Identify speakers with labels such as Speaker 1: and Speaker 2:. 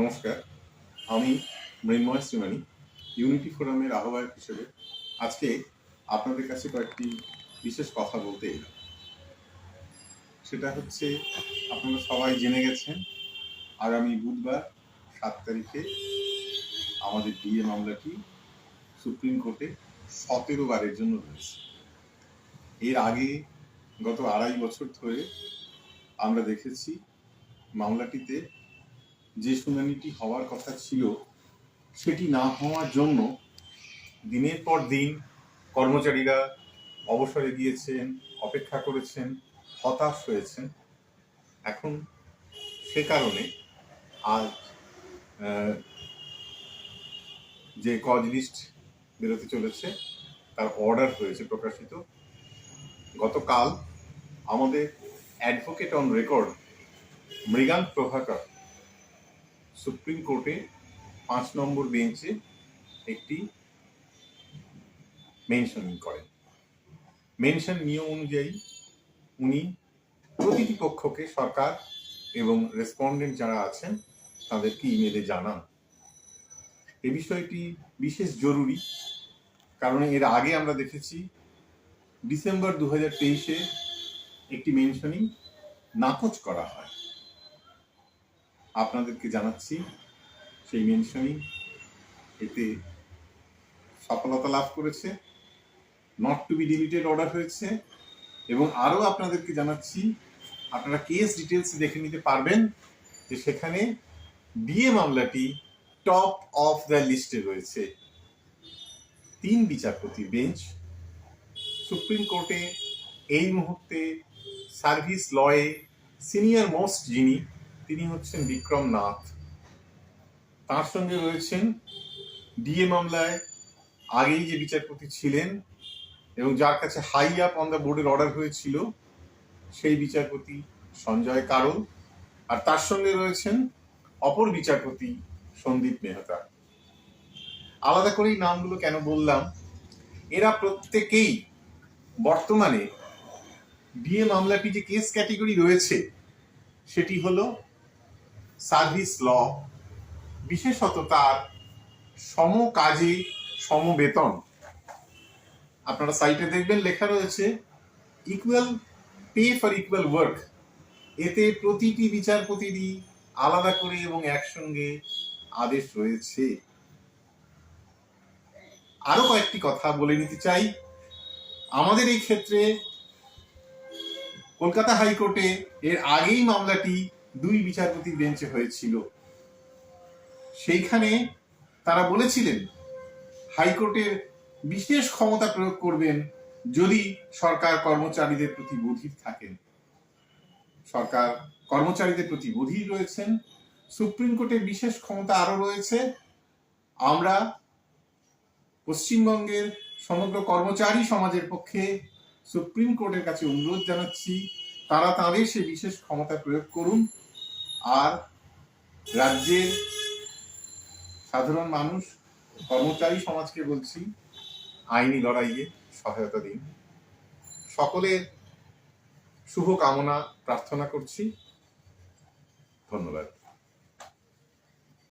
Speaker 1: নমস্কার। আমি মৃন্ময় শ্রীমানি ইউনিটি ফোরামের আহ্বায়ক হিসেবে আজকে আপনাদের কাছে কয়েকটি বিশেষ কথা বলতে এলাম। সেটা হচ্ছে, আপনারা সবাই জেনে গেছেন, আগামী বুধবার সাত তারিখে আমাদের ডিএ মামলাটি সুপ্রিম কোর্টে সতেরো বারের জন্য রয়েছে। এর আগে গত আড়াই বছর ধরে আমরা দেখেছি মামলাটিতে যে শুনানিটি হওয়ার কথা ছিল, সেটি না হওয়ার জন্য দিনের পর দিন কর্মচারীরা অবসরে গিয়েছেন, অপেক্ষা করেছেন, হতাশ হয়েছেন। এখন সে কারণে আজ যে কজ লিস্ট বেরোতে চলেছে, তার অর্ডার হয়েছে প্রকাশিত। গতকাল আমাদের advocate on record Mriganka Prabhakar supreme কোর্টে পাঁচ নম্বর বেঞ্চে একটি মেনশনিং করেন। মেনশন নিয়ম অনুযায়ী উনি প্রতিটি পক্ষকে সরকার এবং রেসপন্ডেন্ট যারা আছেন তাদেরকে ইমেলে জানান। এ বিষয়টি বিশেষ জরুরি কারণ এর আগে আমরা দেখেছি ডিসেম্বর দু হাজার তেইশে একটি মেনশনিং নাকচ করা হয়। আপনাদেরকে জানাচ্ছি সেই মেনশনিং এতে সফলতা লাভ করেছে not to be deleted order হয়েছে, এবং আরও আপনাদেরকে জানাচ্ছি, আপনারা কেস ডিটেলস দেখে নিতে পারবেন যে সেখানে ডিএ মামলাটি টপ অফ দ্য লিস্টে রয়েছে। তিন বিচারপতি বেঞ্চ, সুপ্রিম কোর্টে এই মুহূর্তে সার্ভিস লয়ে সিনিয়র মোস্ট যিনি তিনি হচ্ছেন বিক্রম নাথ। তার সঙ্গে রয়েছেন ডিএ মামলায় আগেই যে বিচারপতি ছিলেন এবং যার কাছে হাই আপ অন দ্য বোর্ডের অর্ডার হয়েছিল, সেই বিচারপতি সঞ্জয় কারল আর তার সঙ্গে রয়েছেন অপর বিচারপতি সন্দীপ মেহতা। আলাদা করেই নামগুলো কেন বললাম? এরা প্রত্যেকেই বর্তমানে ডিএ মামলাটি যে কেস ক্যাটেগরি রয়েছে, সেটি হলো সার্ভিস ল, বিশেষত তার সম কাজে সম বেতন আপনারা সাইটে দেখবেন, লেখা রয়েছে equal pay for equal work এতে প্রতিটি বিচারপতিরই আলাদা করে এবং একসঙ্গে আদেশ রয়েছে। আরও কয়েকটি কথা বলে নিতে চাই। আমাদের এই ক্ষেত্রে কলকাতা হাইকোর্টে এর আগেই মামলাটি দুই বিচারপতির বেঞ্চে হয়েছিল। সেইখানে তারা বলেছিলেন, হাইকোর্টের বিশেষ ক্ষমতা প্রয়োগ করবেন যদি সরকার কর্মচারীদের প্রতি বধির থাকেন। সরকার কর্মচারীদের প্রতি বধির রয়েছেন, সুপ্রিম কোর্টের বিশেষ ক্ষমতা আরও রয়েছে। আমরা পশ্চিমবঙ্গের সমগ্র কর্মচারী সমাজের পক্ষে সুপ্রিম কোর্টের কাছে অনুরোধ জানাচ্ছি, তারা তাদের সে বিশেষ ক্ষমতা প্রয়োগ করুন। আর রাজ্যের সাধারণ মানুষ, কর্মচারী সমাজকে বলছি, আইনি লড়াইয়ে সহায়তা দিন। সকলের শুভ কামনা প্রার্থনা করছি। ধন্যবাদ।